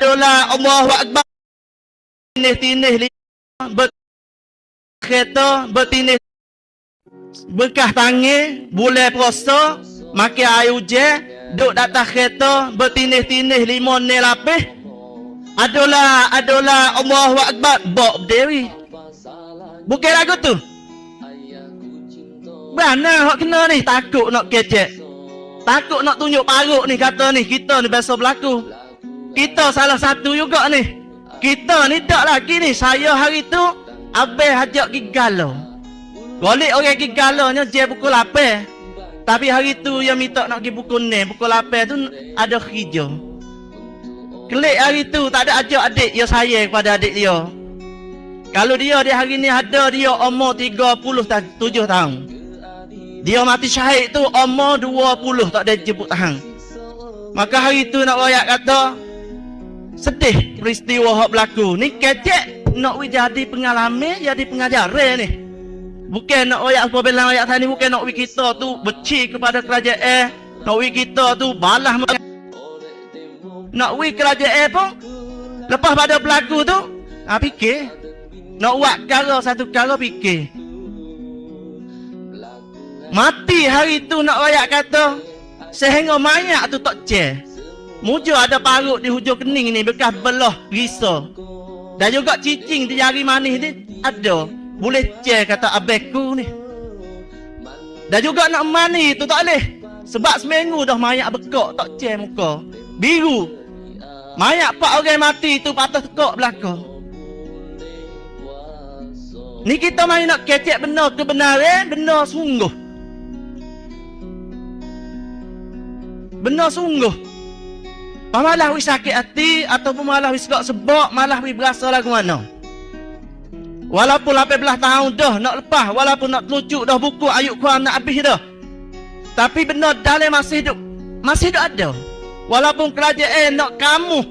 Dola Allahu Akbar. Tinih-tinih kereta bertinih bekas tangi bulan puasa makan air hujan duduk atas kereta bertinih-tinih lima ni lapis. Adalah adalah Allahu Akbar. Bok berdiri. Bukan lagu tu? Mana hak kena ni? Takut nak kecek. Takut nak tunjuk paruk ni kata ni. Kita ni biasa berlaku kita salah satu juga ni. Kita ni tak lagi ni. Saya hari tu Abang ajak pergi galau. Golik orang pergi galau nya je pukul 8 Tapi hari tu yang minta nak pergi pukul 6 Pukul 8 tu ada kerja. Kelik hari tu tak ada ajak adik Ya saya kepada adik dia. Kalau dia di hari ni ada dia umur 37 tahun. Dia mati syahid tu umur 20 tak ada jemput tahan Maka hari tu nak rakyat kata Sedih peristiwa yang berlaku. Ni kecek nak wi jadi pengalaman jadi pengajaran ni. Bukan nak ayat apa bilang ayat tadi bukan nak wi kita tu beci kepada kerajaan. Nak wi kita tu mereka. nak wi kerajaan pun lepas pada berlaku tu ha, fikir. Nak buat cara satu cara fikir. Mati hari tu nak rakyat kata sehingga mayat tu tak ceh Mujur ada parut di hujung kening ni bekas belah risau dan juga cicing di jari manis ni ada. Boleh cek kata abeku ni. Dan juga nak mani tu tak boleh. Sebab seminggu dah mayak bekok tak cek muka. Biru. Mayak pak orang mati tu patah tekok belakang. Ni kita main nak kecek benar kebenaran, benar sungguh. Benar sungguh. Pamalah wis sakit hati ataupun malah wis gak sebab malah wis berasa lagu mana. Walaupun 18 tahun dah nak lepas, walaupun nak telucuk dah buku ayuk Quran nak habis dah. Tapi benar dalam masih hidup. Masih hidup ada. Walaupun kerajaan nak kamu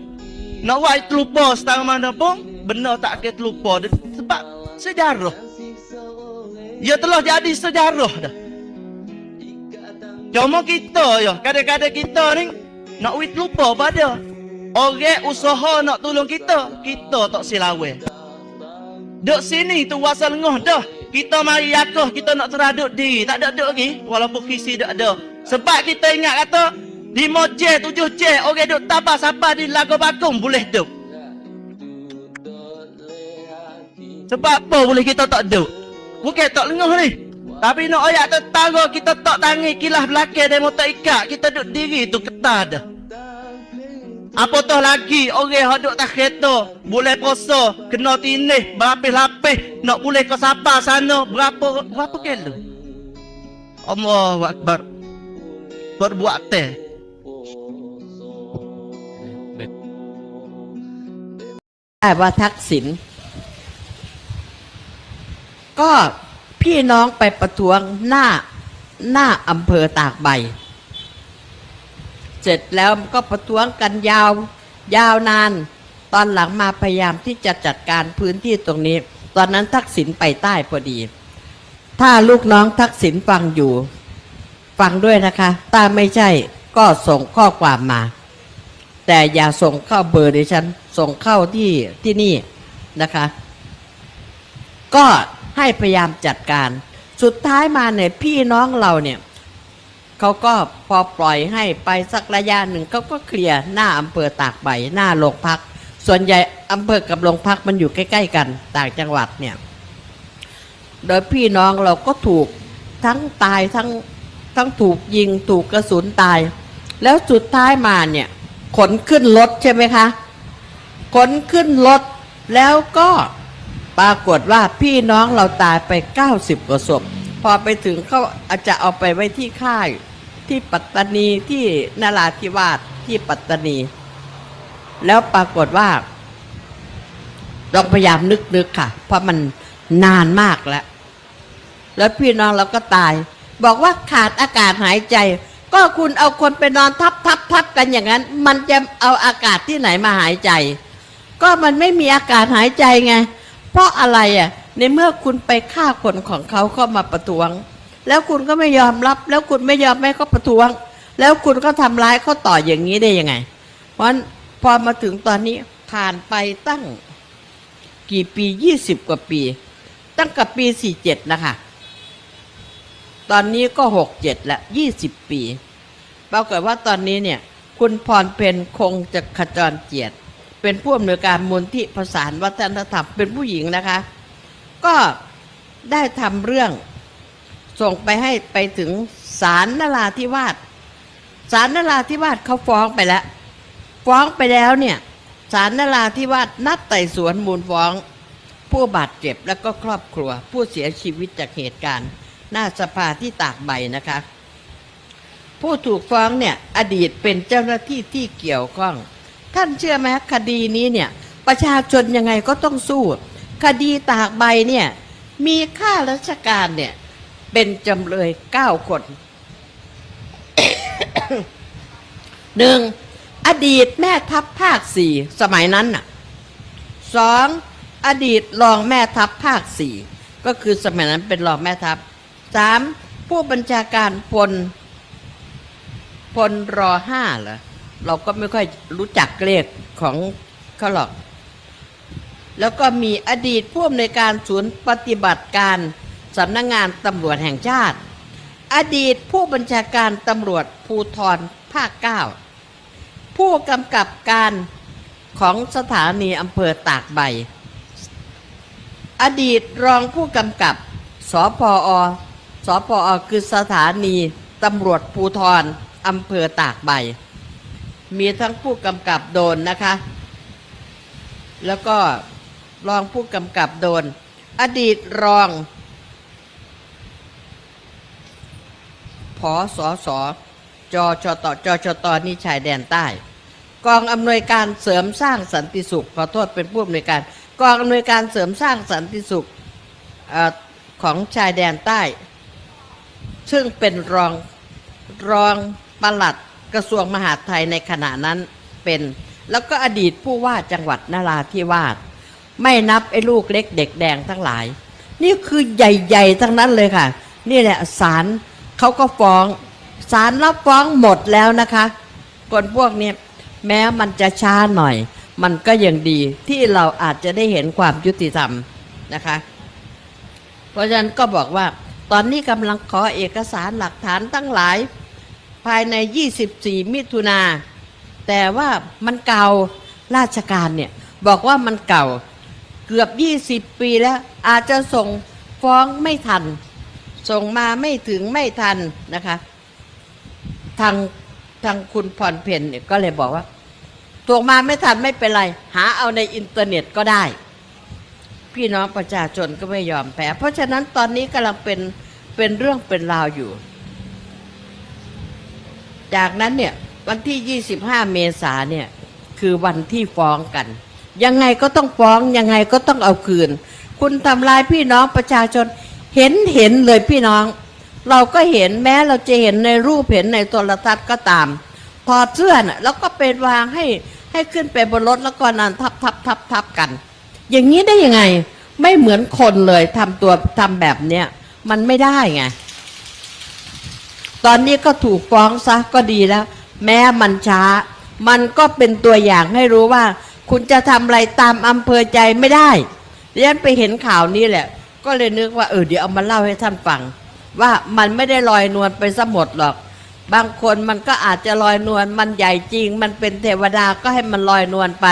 nak buat terlupa setara mana pun, benar tak akan terlupa sebab sejarah. Ia telah jadi sejarah dah. Cuma kita ya, kadang-kadang kita ni nak wit lupa pada orang usaha nak tolong kita kita tak silawe duk sini tu wasal ngoh dah. Kita mari yakuh kita nak teraduk diri tak ada duk lagi walaupun kisi tak ada. Sebab kita ingat kata di moje tujuh je orang duk tabah siapa di lagu bakung boleh duk sebab apa boleh kita tak duk bukan tak lengoh ni tapi nak ayat tetangga kita tak tangi kilah belakang demo tak ikat kita duduk diri tu ketah dah. Apa toh lagi orang yang duduk tak kereta boleh puasa kena tinih berlapis-lapis nak boleh ke sapa sana berapa berapa kilo? Allahu akbar. Berbuat teh. Baik. ได้ว่าทักษิณก็ พี่น้องไปประท้วงหน้าหน้าอำเภอตากใบ เสร็จแล้วก็ประท้วงกันยาว ยาวนาน ตอนหลังมาพยายามที่จะจัดการพื้นที่ตรงนี้ ตอนนั้นทักษิณไปใต้พอดี ถ้าลูกน้องทักษิณฟังอยู่ ฟังด้วยนะคะ ถ้าไม่ใช่ก็ส่งข้อความมา แต่อย่าส่งเข้าเบอร์ดิฉัน ส่งเข้าที่ที่นี่นะคะ ก็ ให้พยายามจัดการ สุดท้ายมาเนี่ยพี่น้องเราเนี่ยเขาก็พอปล่อยให้ไปสักระยะหนึ่งเขาก็เคลียร์หน้าอำเภอตากใบหน้าโรงพัก ส่วนใหญ่อำเภอกับโรงพักมันอยู่ใกล้ ๆ กันต่างจังหวัดเนี่ยโดยพี่น้องเราก็ถูกทั้งตายทั้งทั้งถูกยิงถูกกระสุนตาย แล้วสุดท้ายมาเนี่ยขนขึ้นรถใช่ไหมคะขนขึ้นรถแล้วก็ ปรากฏว่าพี่น้องเราตายไป 90 กว่าศพ พอไปถึงเขาอาจจะเอาไปไว้ที่ค่าย ที่ปัตตานีที่นราธิวาสที่ปัตตานี แล้วปรากฏว่าต้องพยายามนึกๆค่ะ เพราะมันนานมากแล้ว แล้วพี่น้องเราก็ตาย บอกว่าขาดอากาศหายใจ ก็คุณเอาคนไปนอนทับทับทับกันอย่างนั้น มันจะเอาอากาศที่ไหนมาหายใจ ก็มันไม่มีอากาศหายใจไง เพราะอะไรอะ ในเมื่อคุณไปฆ่าคนของเขาเข้ามาประท้วง แล้วคุณก็ไม่ยอมรับ แล้วคุณไม่ยอมให้เขาประท้วง แล้วคุณก็ทำร้ายเขาต่ออย่างนี้ได้ยังไง เพราะฉะนั้นพอมาถึงตอนนี้ผ่านไปตั้งกี่ปียี่สิบกว่าปี ตั้งกับปีสี่เจ็ดนะคะ ตอนนี้ก็หกเจ็ดละยี่สิบปีปรากฏว่าตอนนี้เนี่ย คุณพรเพนคงจะขจรเจียรติ เป็นผู้อำนวยการมูลที่ประสานวัฒนธรรมเป็นผู้หญิงนะคะ ก็ได้ทำเรื่องส่งไปให้ไปถึงศาลนราธิวาสศาลนราธิวาสเขาฟ้องไปแล้ว ฟ้องไปแล้วเนี่ยศาลนราธิวาสนัดไต่สวนมูลฟ้อง ผู้บาดเจ็บและก็ครอบครัว ผู้เสียชีวิตจากเหตุการณ์ หน้าสภาที่ตากใบนะคะ ผู้ถูกฟ้องเนี่ยอดีตเป็นเจ้าหน้าที่ที่เกี่ยวข้อง ท่านเชื่อไหมคดีนี้เนี่ยประชาชนยังไงก็ต้องสู้ คดีตากใบเนี่ยมีข้าราชการเนี่ยเป็นจำเลยเก้าคนหนึ่งอดีตแม่ทัพภาคสี่สมัยนั้นน่ะสองอดีตรองแม่ทัพภาคสี่ก็คือสมัยนั้นเป็นรองแม่ทัพสามผู้บัญชาการพลพลรอห้าเหรอ เราก็ไม่ค่อยรู้จักเลขของเขาหรอก แล้วก็มีอดีตผู้อำนวยการศูนย์ปฏิบัติการสำนักงงานตำรวจแห่งชาติ อดีตผู้บัญชาการตำรวจภูธรภาคเก้าผู้กำกับการของสถานีอำเภอตากใบ อดีตรองผู้กำกับสพอสพอคือสถานีตำรวจภูธรอำเภอตากใบ มีทั้งผู้กำกับโดนนะคะ แล้วก็รองผู้กำกับโดน อดีตรองผอสอสอจอชตจชตนี่ชายแดนใต้ กองอำนวยการเสริมสร้างสันติสุข ขอโทษเป็นผู้อำนวยการ กองอำนวยการเสริมสร้างสันติสุขอของชายแดนใต้ ซึ่งเป็นรองรองปลัด กระทรวงมหาดไทยในขณะนั้นเป็น แล้วก็อดีตผู้ว่าจังหวัดนราธิวาสไม่นับไอ้ลูกเล็กเด็กแดงทั้งหลาย นี่คือใหญ่ๆทั้งนั้นเลยค่ะ นี่แหละศาลเขาก็ฟ้องศาลรับฟ้องหมดแล้วนะคะคนพวกนี้แม้มันจะช้าหน่อย มันก็ยังดีที่เราอาจจะได้เห็นความยุติธรรมนะคะ เพราะฉะนั้นก็บอกว่า ตอนนี้กำลังขอเอกสารหลักฐานตั้งหลาย ภายใน 24 มิถุนา แต่ว่ามันเก่าราชการเนี่ย บอกว่ามันเก่าเกือบ 20 ปีแล้ว อาจจะส่งฟ้องไม่ทัน ส่งมาไม่ถึงไม่ทันนะคะ ทางทางคุณพรเพนเนี่ยก็เลยบอกว่าส่งมาไม่ทันไม่เป็นไร หาเอาในอินเทอร์เน็ตก็ได้ พี่น้องประชาชนก็ไม่ยอมแพ้ เพราะฉะนั้นตอนนี้กำลังเป็นเป็นเรื่องเป็นราวอยู่ จากนั้นเนี่ยวันที่ 25 เมษาเนี่ยคือวันที่ฟ้องกัน ยังไงก็ต้องฟ้องยังไงก็ต้องเอาคืน คุณทำลายพี่น้องประชาชนเห็นเห็นเลยพี่น้อง เราก็เห็นแม้เราจะเห็นในรูปเห็นในโทรทัศน์ก็ตามถอดเสื้อน่ะแล้วก็เป็นวางให้ให้ขึ้นไปบนรถแล้วก็นอนทับทับทับทับกัน อย่างนี้ได้ยังไงไม่เหมือนคนเลยทำตัวทำแบบเนี้ยมันไม่ได้ไง ตอนนี้ก็ถูกฟ้องซะก็ดีแล้ว แม้มันช้า มันก็เป็นตัวอย่างให้รู้ว่า คุณจะทำอะไรตามอำเภอใจไม่ได้ดิฉันไปเห็นข่าวนี้แหละ ก็เลยนึกว่าเออเดี๋ยวเอามาเล่าให้ท่านฟัง ว่ามันไม่ได้ลอยนวลไปซะหมดหรอก บางคนมันก็อาจจะลอยนวลมันใหญ่จริง มันเป็นเทวดาก็ให้มันลอยนวลไป